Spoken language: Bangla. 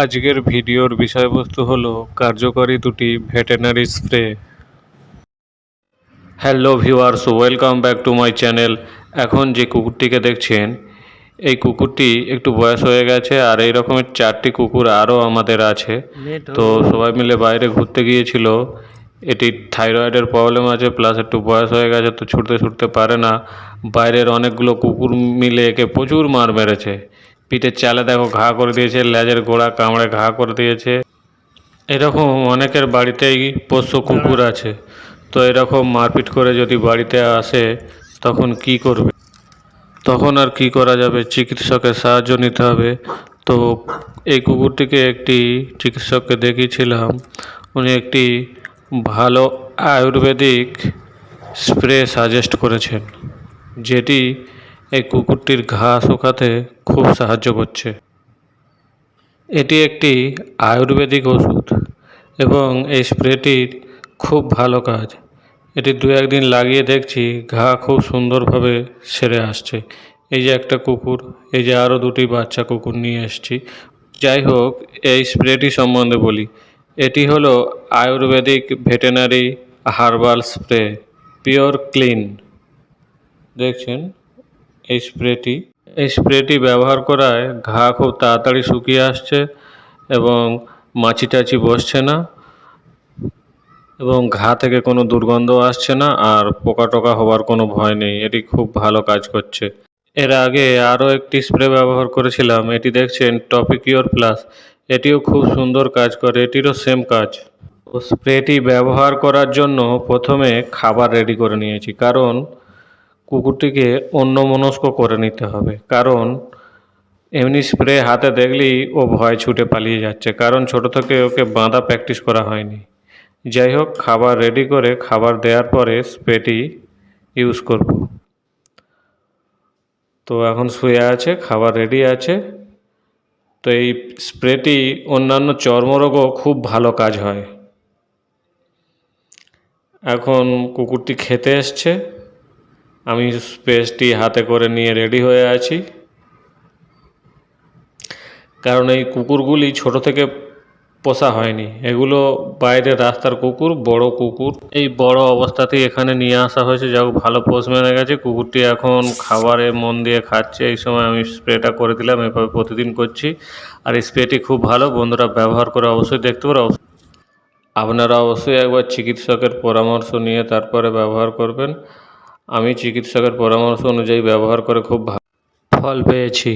আজকের ভিডিওর বিষয়বস্তু হলো কার্যকরী দুটি veterinary spray. Hello viewers welcome back to my channel. এখন যে কুকুরটিকে দেখছেন এই কুকুরটি একটু বয়স হয়ে গেছে আর এই রকমের চারটি কুকুর আরও আমাদের আছে। তো সবাই মিলে বাইরে ঘুরতে গিয়েছিল। এটি থাইরয়েডের প্রবলেম আছে প্লাস একটু বয়স হয়ে গেছে তো ছুটতে ছুটতে পারে না। বাইরের অনেকগুলো কুকুর মিলে একে প্রচুর মার মেরেছে। পিঠের চালে দেখো ঘা করে দিয়েছে, লেজের গোড়া, কামড়ে ঘা করে দিয়েছে। এরকম অনেকের বাড়িতেই পোষ্য কুকুর আছে। তো এরকম মারপিট করে যদি বাড়িতে আসে, তখন কি করবে? তখন আর কি করা যাবে? চিকিৎসকের সাহায্য নিতে হবে। তো এই কুকুরটিকে একটি চিকিৎসককে দেখিয়েছিলাম। উনি একটি ভালো আয়ুর্বেদিক স্প্রে সাজেস্ট করেছেন, যেটি এই কুকুরটির ঘা শুকাতে খুব সাহায্য করছে। এটি একটি আয়ুর্বেদিক ওষুধ এবং এই স্প্রেটির খুব ভালো কাজ। এটি দু একদিন লাগিয়ে দেখছি ঘা খুব সুন্দরভাবে সেরে আসছে। এই যে একটা কুকুর, এই যে আরও দুটি বাচ্চা কুকুর নিয়ে এসেছি। যাই হোক, এই স্প্রেটি সম্বন্ধে বলি। এটি হলো Ayurvedic veterinary herbal spray, pure clean. দেখছেন? এই স্প্রেটি এই স্প্রেটি ব্যবহার করায় ঘা খুব তাড়াতাড়ি শুকিয়ে আসছে এবং মাছি টাছি বসছে না এবং ঘা থেকে কোনো দুর্গন্ধ আসছে না আর পোকা টোকা হওয়ার কোনো ভয় নেই। এটি খুব ভালো কাজ করছে। এর আগে আরও একটি স্প্রে ব্যবহার করেছিলাম। এটি দেখছেন টপিকিওর প্লাস এটিও খুব সুন্দর কাজ করে। এটিরও সেম কাজ। স্প্রেটি ব্যবহার করার জন্য প্রথমে খাবার রেডি করে নিয়েছি। কারণ কুকুরটিকে অন্যমনস্ক করে নিতে হবে। কারণ, এমনি স্প্রে হাতে দেখলেই ও ভয় ছুটে পালিয়ে যাচ্ছে। কারণ ছোট থেকে ওকে বাঁধা প্র্যাকটিস করা হয়নি। যাই হোক, খাবার রেডি করে খাবার দেওয়ার পরে স্প্রেটি ইউজ করব। তো এখন শুয়ে আছে, খাবার রেডি আছে। তো এই স্প্রেটি অন্যান্য চর্মরোগও খুব ভালো কাজ হয়। এখন কুকুরটি খেতে এসছে। আমি স্পেসটি হাতে করে নিয়ে রেডি হয়ে আছি। কারণ এই কুকুরগুলি ছোট থেকে পোষা হয়নি। এগুলো বাইরে রাস্তার কুকুর, বড় কুকুর। এই বড় অবস্থাতেই এখানে নিয়ে আসা হয়েছে। যা ভালো পোষ মেনে গেছে। কুকুরটি এখন খাবারে মন দিয়ে খাচ্ছে। এই সময় আমি স্প্রেটা করে দিলাম। এভাবে প্রতিদিন করছি। আর স্প্রেটি খুব ভালো। বন্ধুরা, ব্যবহার করে অবশ্যই দেখতে পারো। আপনারা অবশ্যই একবার চিকিৎসকের পরামর্শ নিয়ে তারপরে ব্যবহার করবেন। আমি চিকিৎসকের পরামর্শ অনুযায়ী ব্যবহার করে খুব ভালো ফল পেয়েছি।